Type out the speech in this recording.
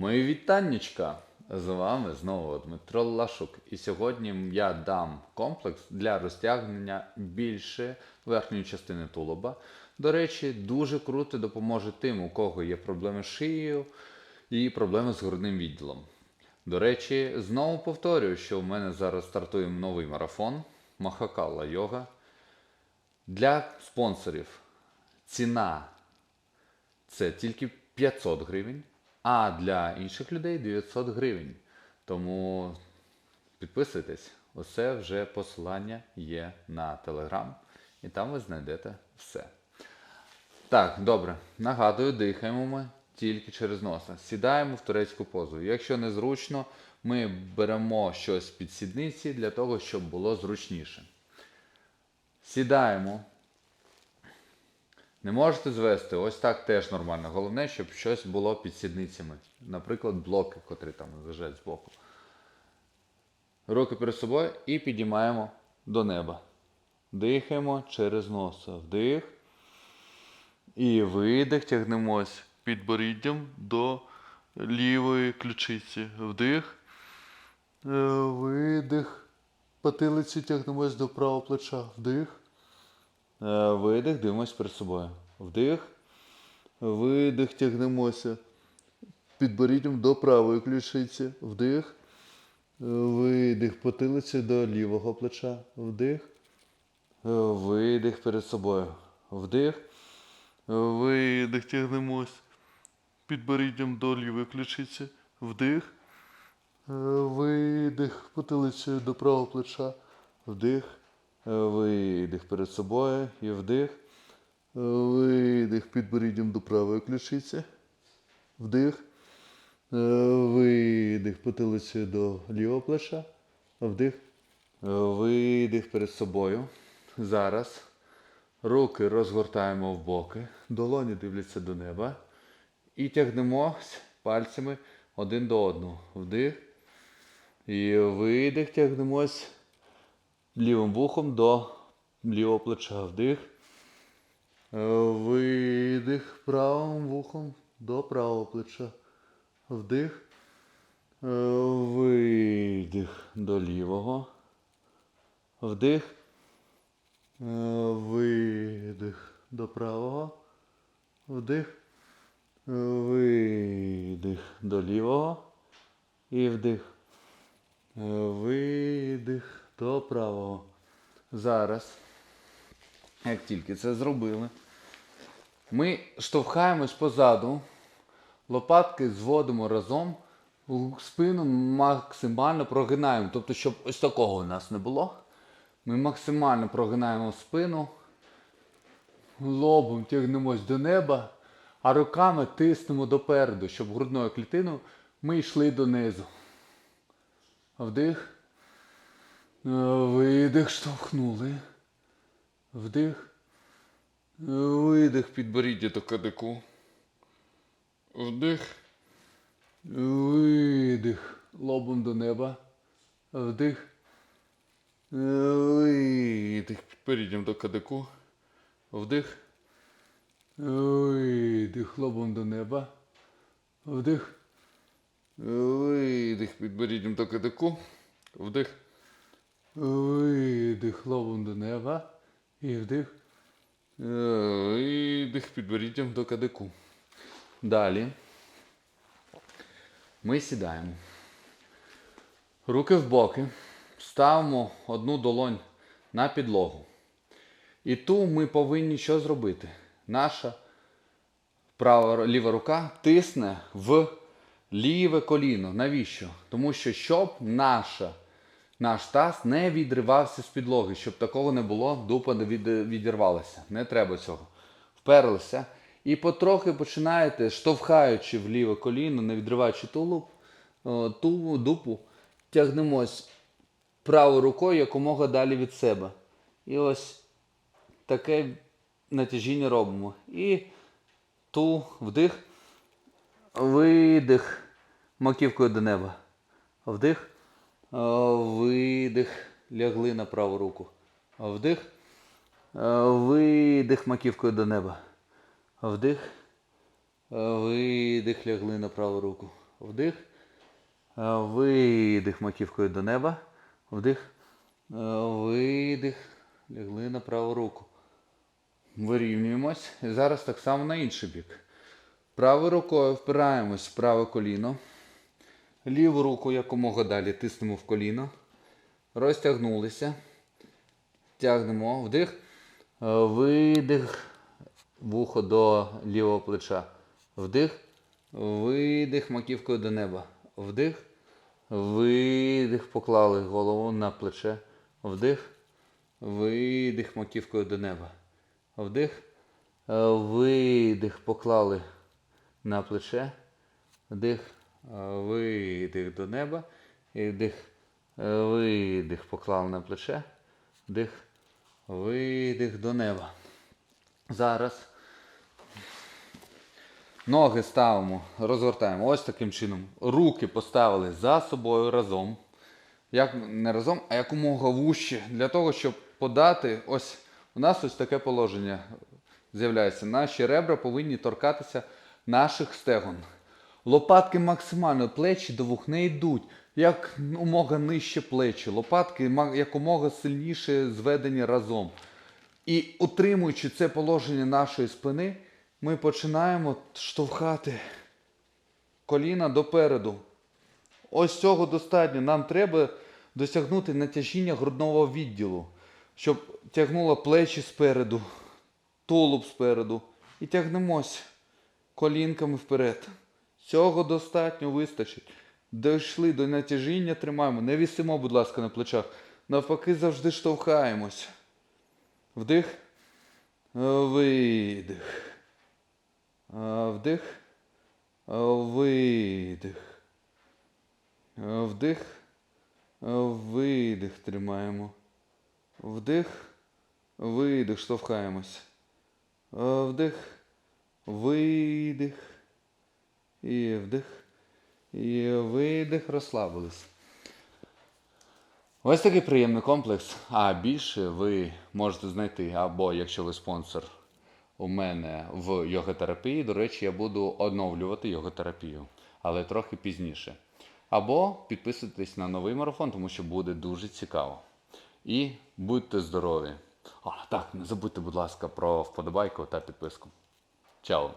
Мої вітаннячка! З вами знову Дмитро Лашук. І сьогодні я дам комплекс для розтягнення більше верхньої частини тулуба. До речі, дуже круто допоможе тим, у кого є проблеми з шиєю і проблеми з грудним відділом. До речі, знову повторюю, що в мене зараз стартує новий марафон Махакала Йога. Для спонсорів ціна це тільки 500 гривень, а для інших людей 900 гривень. Тому підписуйтесь, усе вже посилання є на Телеграм, і там ви знайдете все. Так, добре. Нагадую, дихаємо ми тільки через носа. Сідаємо в турецьку позу. Якщо незручно, ми беремо щось під сідниці для того, щоб було зручніше. Сідаємо. Не можете звести, ось так теж нормально. Головне, щоб щось було під сідницями. Наприклад, блоки, котрі там лежать збоку. Руки перед собою і підіймаємо до неба. Дихаємо через носа. Вдих. І видих, тягнемось підборіддям до лівої ключиці. Вдих. Е, Видих. Потилиці тягнемось до правого плеча. Вдих. Е, Видих, дивимось перед собою. Вдих. Видих, тягнемося. Підборіддям до правої ключиці. Вдих. Е, Видих, потилиці до лівого плеча. Вдих. Е, Видих перед собою. Вдих. Видих, тягнемось. Підборіддям до лівої ключиці. Вдих. Видих, потилицею до правого плеча. Вдих. Е, Видих перед собою і вдих. Е, Видих підборіддям до правої ключиці. Вдих. Е, Видих потилицею до лівого плеча. Вдих. Видих перед собою. Зараз. Руки розгортаємо в боки. Долоні дивляться до неба. І тягнемось пальцями один до одного. Вдих. І видих, тягнемось лівим вухом до лівого плеча. Вдих. Е, Видих правим вухом до правого плеча. Вдих. Е, Видих до лівого. Вдих. Е, Видих до правого. Вдих. Видих до лівого. І вдих. Видих до правого. Зараз, як тільки це зробили, ми штовхаємось позаду, лопатки зводимо разом, спину максимально прогинаємо. Тобто, щоб ось такого у нас не було. Ми максимально прогинаємо спину, лобом тягнемось до неба, а руками тиснемо допереду, щоб грудною клітиною ми йшли донизу. Вдих. Е, Видих, штовхнули. Вдих. Е, Видих підборіддя до кадику. Вдих. Е, Видих лобом до неба. Вдих. Видих підборіддям до кадику. Вдих. Видих лобом до неба. Вдих. Видих підборіддям до кадику. Вдих. Видих лобом до неба. І вдих. Видих підборіддям до кадику. Далі. Ми сідаємо. Руки в боки. Ставимо одну долонь на підлогу. І ту ми повинні що зробити? Наша права ліва рука тисне в ліве коліно. Навіщо? Тому що щоб наша, наш таз не відривався з підлоги, щоб такого не було, дупа не від, відірвалася. Не треба цього. Вперлися. І потрохи починаєте, штовхаючи в ліве коліно, не відриваючи тулуб, ту дупу, тягнемось правою рукою якомога далі від себе. І ось таке натяжіння робимо. І ту вдих, видих маківкою до неба. Вдих, видих, лягли на праву руку. Вдих, е, видих маківкою до неба. Вдих, е, видих, лягли на праву руку. Вдих. Е, Видих маківкою до неба. Вдих. Е, Видих. Лягли на праву руку. Вирівнюємось. І зараз так само на інший бік. Правою рукою впираємось в праве коліно. Ліву руку якомога далі тиснемо в коліно. Розтягнулися. Тягнемо. Вдих. Е, Видих. Вухо до лівого плеча. Вдих. Видих маківкою до неба. Вдих. Видих. Поклали голову на плече. Вдих. Видих маківкою до неба. Вдих. Е, Видих. Поклали на плече. Вдих. Видих до неба. І вдих. Е, Видих. Поклали на плече. Вдих. Видих до неба. Зараз ноги ставимо, розгортаємо ось таким чином. Руки поставили за собою разом. Як не разом, а якомога вужче. Для того, щоб подати, ось у нас ось таке положення з'являється. Наші ребра повинні торкатися наших стегон. Лопатки максимально, плечі до вух не йдуть. Як умога нижче плечі. Лопатки якомога сильніше зведені разом. І утримуючи це положення нашої спини, ми починаємо штовхати коліна допереду. Ось цього достатньо. Нам треба досягнути натяжіння грудного відділу, щоб тягнуло плечі спереду, тулуб спереду. І тягнемось колінками вперед. Цього достатньо вистачить. Дійшли до натяжіння, тримаємо. Не вісимо, будь ласка, на плечах. Навпаки, завжди штовхаємось. Вдих. Е, Видих. Е, Вдих. Е, Видих. Вдих. Видих тримаємо. Вдих. Видих. Штовхаємось. Вдих. Видих. І вдих. І видих. Розслабились. Ось такий приємний комплекс. А більше ви можете знайти, або якщо ви спонсор у мене в йоготерапії, до речі, я буду оновлювати йоготерапію, але трохи пізніше. Або підписуйтесь на новий марафон, тому що буде дуже цікаво. І будьте здорові. А, так, не забудьте, будь ласка, про вподобайку та підписку. Чао!